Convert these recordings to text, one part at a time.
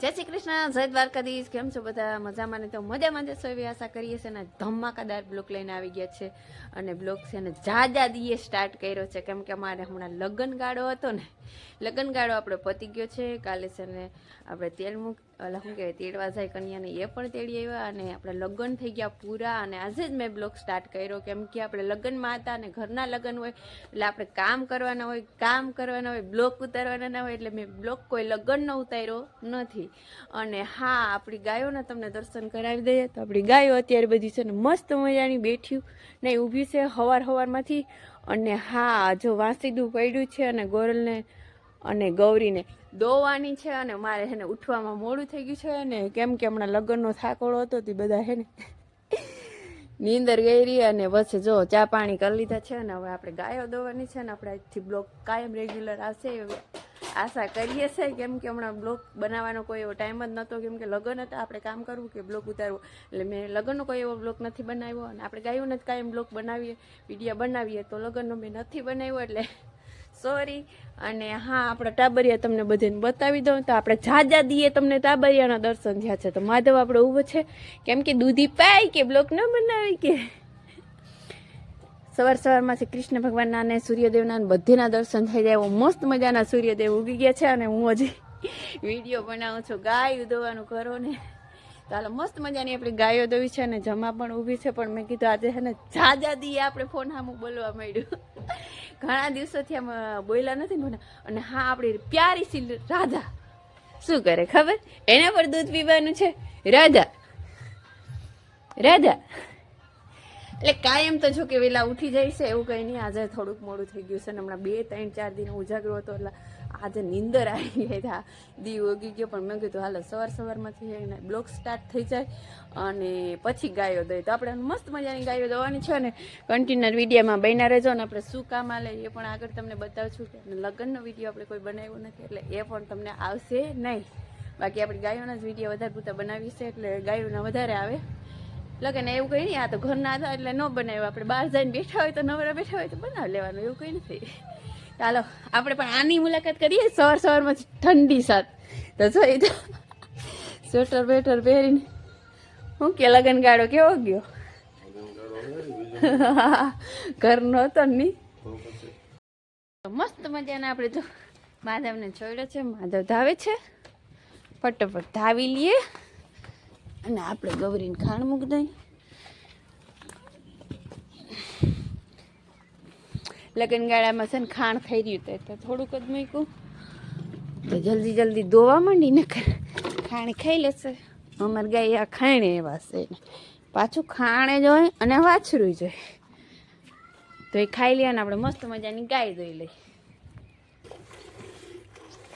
જય શ્રી કૃષ્ણ, જય દ્વારકાધીશ. કેમ છો બધા? મજામાં ને તો મજામાં જશો એવી આશા કરીએ છીએ અને ધમાકાદાર બ્લોક લઈને આવી ગયા છે અને બ્લોક છે ને જાજા દીએ સ્ટાર્ટ કર્યો છે. કેમ કે અમારે હમણાં લગ્ન ગાળો હતો ને. લગ્ન ગાળો આપણે પતી ગયો છે. કાલે છે ને આપણે તેલ મૂક ઓલા શું કહેવાય, તેડવા જાય કન્યાને એ પણ તેડી આવ્યા અને આપણે લગ્ન થઈ ગયા પૂરા અને આજે જ મેં બ્લોગ સ્ટાર્ટ કર્યો કેમ કે આપણે લગ્નમાં હતા અને ઘરના લગ્ન હોય, એટલે આપણે કામ કરવાના હોય, કામ કરવાના હોય, બ્લોક ઉતારવાના ના હોય, એટલે મેં બ્લોક કોઈ લગ્નનો ઉતાર્યો નથી. અને હા, આપણી ગાયોના તમને દર્શન કરાવી દઈએ. તો આપણી ગાયો અત્યારે બધી છે ને મસ્ત મજાની બેઠ્યું ને ઊભી છે હવાર હવારમાંથી. અને હા, જો વાંસીદું પડ્યું છે અને ગોરલને અને ગૌરીને. દોવાની છે અને મારે છે ને ઉઠવામાં મોડું થઈ ગયું છે અને કેમ કે હમણાં લગ્નનો થાકોળો હતો તે બધા છે ને નીંદર ગઈ રહી અને વચ્ચે જો ચા પાણી કરી લીધા છે અને હવે આપણે ગાયો દોવાની છે ને આપણે આજથી બ્લોક કાયમ રેગ્યુલર આવશે આશા કરીએ છીએ. કેમ કે હમણાં બ્લોક બનાવવાનો કોઈ એવો ટાઈમ જ નહોતો. કેમ કે લગ્ન હતા, આપણે કામ કરવું કે બ્લોક ઉતારવું. એટલે મેં લગ્નનો કોઈ એવો બ્લોક નથી બનાવ્યો અને આપણે ગાયોને જ કાયમ બ્લોક બનાવીએ, વિડીયા બનાવીએ તો લગ્નનો મેં નથી બનાવ્યો એટલે સોરી. અને હા, આપણા ટાબરિયા તમને બધાને બતાવી દઉં તો આપણે જાજા દીએ તમને ટાબરિયાના દર્શન થયા છે. તો માધવ આપણે ઊભો છે. કેમ કે દૂધી પાય કે બ્લોક ન બનાવી કે? સવાર સવારમાં શ્રી કૃષ્ણ ભગવાનના અને સૂર્યદેવના બધેના દર્શન થઈ જાય એવો મસ્ત મજાના સૂર્યદેવ ઉગી ગયા છે અને હું હજી વીડિયો બનાવું છું. ગાય ઉધવાનું કરો ને હાલો મસ્ત મજાની આપણી ગાયો દવી છે અને જમા પણ ઊભી છે, પણ મેં કીધું આજે છે ને જાજા દીએ આપણે ફોન સામું બોલવા માંડ્યું. ઘણા દિવસોથી આમ બોલ્યા નથી મને. અને હા, આપણી પ્યારી સી રાધા. શું કરે ખબર? એના પર દૂધ પીવાનું છે? રાધા. રાધા. એટલે કાયમ તો જો કે વેલા ઉઠી જાય છે, એવું કંઈ નહીં. આજે થોડુંક મોડું થઈ ગયું છે ને હમણાં બે, ત્રણ, ચાર દિન ઉજાગરો હતો, એટલે આજે નીંદર આવી ગઈ હતા. દી ઉગી ગયો, પણ મેં કીધું, હાલો, સવાર સવારમાંથી બ્લોક સ્ટાર્ટ થઈ જાય અને પછી ગાયો દઈ તો આપણે મસ્ત મજાની ગાયો દવાની છે ને. કન્ટિન્યુઅર વિડીયોમાં બન્યા રહેજો અને આપણે શું કામ આલે એ પણ આગળ તમને બતાવું છું કે લગ્નનો વીડિયો આપણે કોઈ બનાવ્યો નથી, એટલે એ પણ તમને આવશે નહીં. બાકી આપણી ગાયોના જ વીડિયો વધારે પૂરતા બનાવી છે એટલે ગાયોના વધારે આવે. લગન એવું કંઈ નહીં, આ તો ઘરના હતા એટલે ન બનાવ્યું. આપણે બહાર જઈને બેઠા હોય તો નવરા બેઠા હોય તો બનાવી લેવાનું, એવું કંઈ નથી. ચાલો, આપણે પણ આની મુલાકાત કરીએ. સવાર સવારમાં ઠંડી સાથ તો જો એ સ્વેટર બેટર પહેરીને હું કે લગન ગાળો કેવો ગયો? ઘરનો હતો ની મસ્ત મજાના આપણે તો માધવને છોડ્યો છે. માધવ ધાવે છે. ફટોફટ ધાવી લઈએ અને આપણે ગૌરીને ખાણ મૂકી દઈએ. લગનગાળામાં છે ને ખાણ થઈ રહ્યું તો થોડુંક જ મૂક્યું. તો જલ્દી જલ્દી ધોવા માંડી ને ખાણ ખાઈ લેશે. અમાર ગાય આ ખાણે એવા છે પાછું ખાણે જ હોય અને વાછરું જ હોય. તો એ ખાઈ લે અને આપણે મસ્ત મજાની ગાય દોઈ લઈ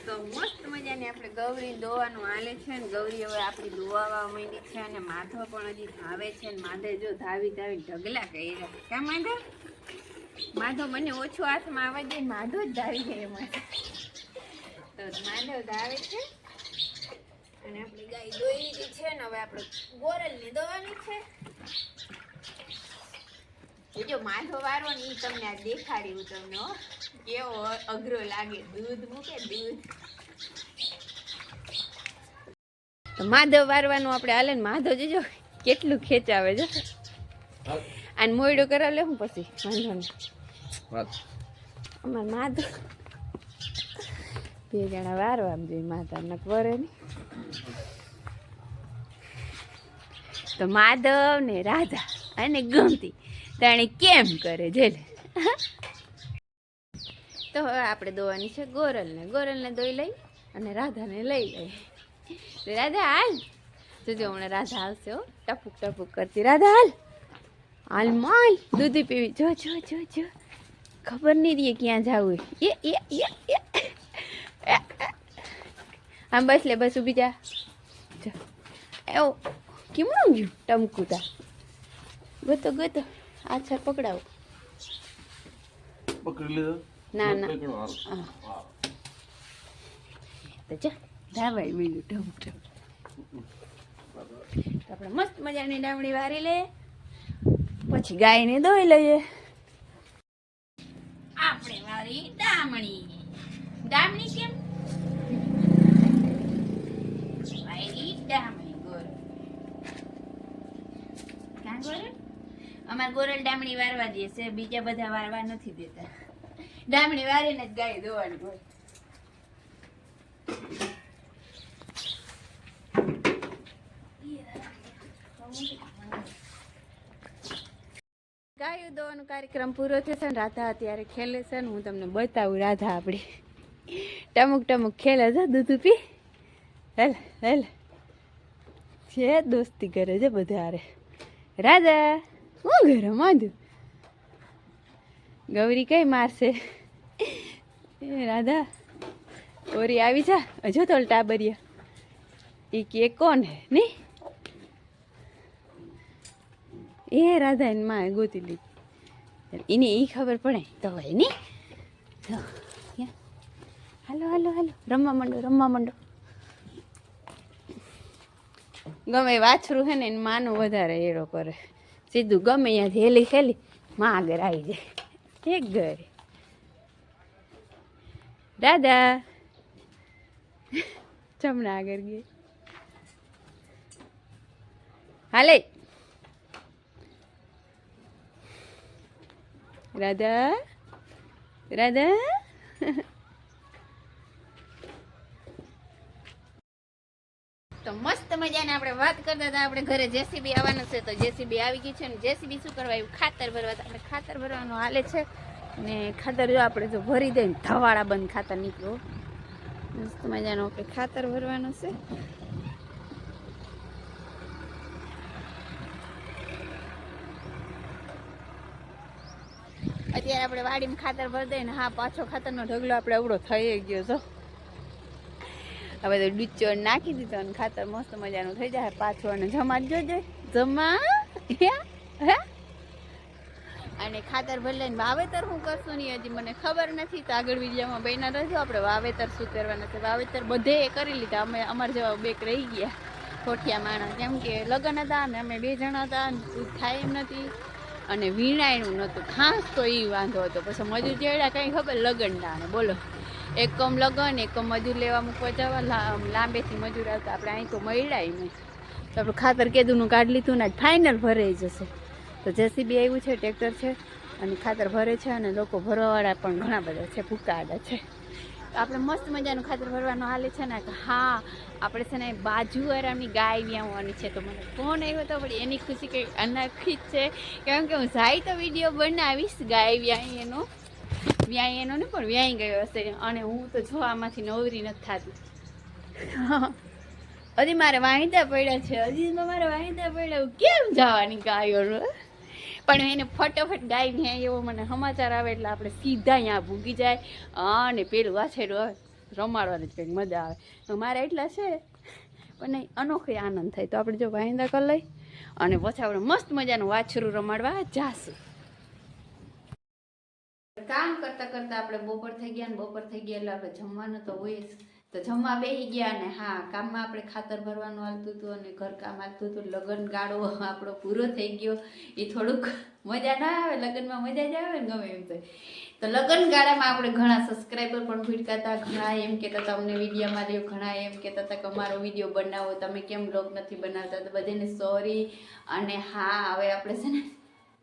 તો મસ્ત મજાની આપણે ગૌરી દોવાનું હાલે છે ને. ગૌરી હવે આપણી દોવાવા માંડી છે અને માથો પણ હજી ધાવે છે ને. માધે જો ધાવી ધાવી ઢગલા કર્યા. કા માધવ? માધવ મને ઓછું હાથમાં આવવા દે, માધો જ ધાવી છે એમાં. તો માધવ ધાવે છે. અને આપણી ગાય દોઈ છે ને હવે આપણે ગોરલને દોવાની છે. જો માધો વારો ને તમને આ દેખાડ્યું તમને કેવો અઘરો લાગે. દૂધ મૂકે, દૂધ. માધવ વારવાનું આપણે હાલે માધવ જોજો કેટલું ખેંચાવે જો અને મોયડો કરાવ લે હું પછી વાંધો નહીં. અમાર માધવ બે જણા વારવા જોઈએ માધવ ને વરે નહીં. તો માધવ ને રાધા અને ગમતી તાણે કેમ કરે જેલે? તો હવે આપણે દોવાની છે ગોરલને. ગોરલને દોઈ લઈ અને રાધાને લઈ લઈ રાધા હાલ. જોજો હમણાં રાધા આવશે હો. ટપુક ટપુક કરતી. રાધા હાલ. હાલ માલ દૂધ પીવી. જો જો જો જો. ખબર નહીં રહી ક્યાં જવું એ એ એ આમ બસ લે બસ ઊભી જા. એવો કેમનું ગયું ટમકુતા ગોતો ગોતો. આ છે પકડાવો. પકડી લીધો? ના ના. હા. તો જા ધાવાય મીનું ટમ ટમ આપણે મસ્ત મજાની ડામણી વારી લે. પછી ગાય ને દોઈ લઈએ. આપણે મારી ડામણી. ડામણી કેમ? વાળી ડામણી ગોરલ ક્યાં ગોરલ અમાર ગોરલ ડામણી વારવા દે છે બીજા બધા વારવા નથી દેતા. ડામણી વારીને જ ગાય દોવાની હોય Thank. દોવાનો કાર્યક્રમ પૂરો થશે ને રાધા અત્યારે ખેલે છે ને હું તમને બતાવું રાધા આપણી ટમુક ટમુક ખેલે છે દૂધ પી. હેલ હેલ. છે દોસ્તી કરે છે બધા હારે રાધા, હું ઘરે માંધું ગૌરી કઈ મારશે? રાધા, ઓરી આવી જા. હજુ તો ટાબરિયા. એ કે કોણ નહીં એ રાધા, એની માં ગોતી લીધી. એને એ ખબર પડે. તો હોય ને? હાલો હાલો હાલો. રમવા માંડો રમવા માંડો. ગમે વાછરું છે ને એને માનું વધારે એડો કરે. સીધું ગમે ત્યાંથી હેલી ખેલી, માં આગળ આવી જાય. એક ઘરે. દાદા. જમણા આગળ ગઈ. હાલે. રાધા? રાધા? તો મસ્ત મજાને આપણે વાત કરતા હતા. આપણે ઘરે જેસીબી આવવાનું છે તો જેસીબી આવી ગઈ છે ને જેસીબી શું કરવા આવ્યું? ખાતર ભરવા. આપણે ખાતર ભરવાનું હાલે છે ને ખાતર જો આપણે જો ભરી દઈએ ધવાળા બંધ ખાતર નીકળો મસ્ત મજાનું આપણે ખાતર ભરવાનું છે. અત્યારે આપણે વાડીમાં ખાતર ભરી દઈએ ને, હા, પાછો ખાતરનો ઢગલો આપણે અવડો થઈ ગયો છો. હવે તો ડુચ્ચો નાખી દીધો અને ખાતર મસ્ત મજાનું થઈ જાય, પાછો અને જમા જોજે જમા? અને ખાતર ભરી લઈને વાવેતર હું કરશું નહીં હજી મને ખબર નથી, તો આગળ વિડીયોમાં બેના રહેજો. આપણે વાવેતર શું કરવાના છે? વાવેતર બધે કરી લીધા. અમે અમારા જેવા બેક રહી ગયા. ખોઠિયા માણસ. કેમ કે લગ્ન હતા ને, અમે બે જણા હતા ને થાય એમ નથી. અને વીણાયનું નહોતું. ખાસ તો એ વાંધો હતો. પછી મજૂર જેડા કંઈ ખબર? લગ્નના બોલો. એક કમ લગન, એક કમ મજૂર લેવા મૂકવા જવા. લાંબેથી મજૂર આવતા. આપણે અહીં તો મળ્યા નહીં. તો આપણે ખાતર કેદુનું કાઢ લીધું ને ફાઇનલ ભરાઈ જશે. તો જેસીબી આવ્યું છે, ટ્રેક્ટર છે અને ખાતર ભરે છે અને લોકો ભરવાવાળા પણ ઘણા બધા છે ભૂકાડા છે. આપણે મસ્ત મજાનું ખાતર ભરવાનું હાલે છે ને કે હા, આપણે છે ને બાજુવાળાની ગાય વ્યાવવાની છે. તો મને ફોન આવ્યો હતો પણ એની ખુશી કંઈ અનાખી જ છે. કેમ કે હું જાય તો વીડિયો બનાવીશ ગાય વ્યાય એનો વ્યાય ને પણ વ્યાય ગયો હશે. અને હું તો જો આમાંથી નવરી નથી થતી. હજી મારે વાંધા પડ્યા છે. હજી મારે વાંધા પડ્યા. કેમ જવાની ગાયો પણ એને ફટાફટ ગાય ને એવો મને સમાચાર આવે એટલે આપણે સીધા અહીંયા ભૂગી જાય. અને પેલું વાછેડું આવે, રમાડવાની જ કંઈક મજા આવે. તો મારે એટલા છે, પણ નહીં, અનોખો આનંદ થાય. તો આપણે જો વાયંદા કરી લઈ અને પછી આપણે મસ્ત મજાનું વાછરું રમાડવા જાશું. કામ કરતાં કરતાં આપણે બપોર થઈ ગયા ને બપોર થઈ ગયા એટલે આપણે જમવાનું તો હોય જ. તો જમવા બેસી ગયા ને હા, કામમાં આપણે ખાતર ભરવાનું હાલતું હતું અને ઘરકામ હાલતું હતું. લગ્ન ગાળો આપણો પૂરો થઈ ગયો. એ થોડુંક મજા ના આવે, લગ્નમાં મજા જ આવે ને ગમે એમ તો. તો લગ્ન ગાળામાં આપણે ઘણા સબસ્ક્રાઈબર પણ ભીડકાતા ઘણા એમ કહેતા હતા, અમને વિડીયોમાં રહ્યો ઘણા એમ કહેતા હતા કે, અમારો વીડિયો બનાવો. તમે કેમ બ્લોગ નથી બનાવતા? તો બધાને સોરી અને હા, હવે આપણે છે ને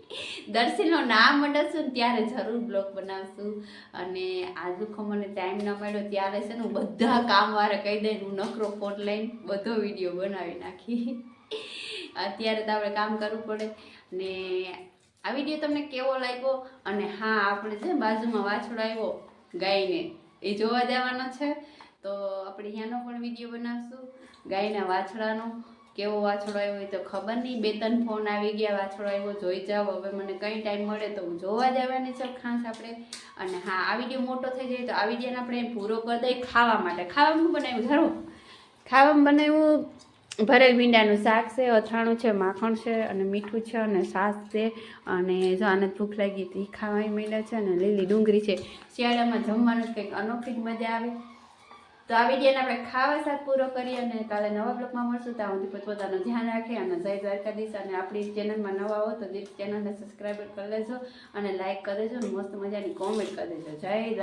દર્શનનું નામ મંડળશું ત્યારે જરૂર બ્લોગ બનાવશું. અને આજુ મને ટાઈમ ન મળ્યો ત્યારે છે ને હું બધા કામવાળા કહી દઈને હું નકરો ફોન લઈને બધો વીડિયો બનાવી નાખી. અત્યારે તો આપણે કામ કરવું પડે. ને આ વીડિયો તમને કેવો લાગ્યો? અને હા, આપણે છે બાજુમાં વાછડો આવ્યો, ગાયને, એ જોવા જવાનો છે. તો આપણે અહીંયાનો પણ વીડિયો બનાવશું. ગાયના વાછડાનો કેવો વાછડો આવ્યો હોય તો ખબર નહીં. બે ત્રણ ફોન આવી ગયા, વાછડો આવ્યો, જોઈ જાઓ. હવે મને કંઈ ટાઈમ મળે તો હું જોવા જવાની છે ખાસ આપણે. અને હા, આ વીડિયો મોટો થઈ જાય તો આ વિડીયોને આપણે પૂરો કરી દઈએ ખાવા માટે. ખાવાનું બનાવ્યું? ધરો ખાવામાં બનાવ્યું ભરેલ ભીંડાનું શાક છે, અથાણું છે, માખણ છે અને મીઠું છે અને શાસ છે. અને જો આને ભૂખ લાગી હતી ખાવાની મીંડા છે અને લીલી ડુંગળી છે. શિયાળામાં જમવાનું કંઈક અનોખી જ મજા આવે. તો આ વિડીયોને આપણે ખાવા સાથ પૂરો કરીએ અને કાલે નવા બ્લોગમાં મળશું. ત્યાં સુધી પોતપોતાનું ધ્યાન રાખે અને જય દ્વારકાધીશ. અને આપણી ચેનલમાં નવા હો તો દીપ ચેનલને સબસ્ક્રાઈબ કરી લેજો અને લાઇક કરી દેજો અને મસ્ત મજાની કોમેન્ટ કરી દેજો. જય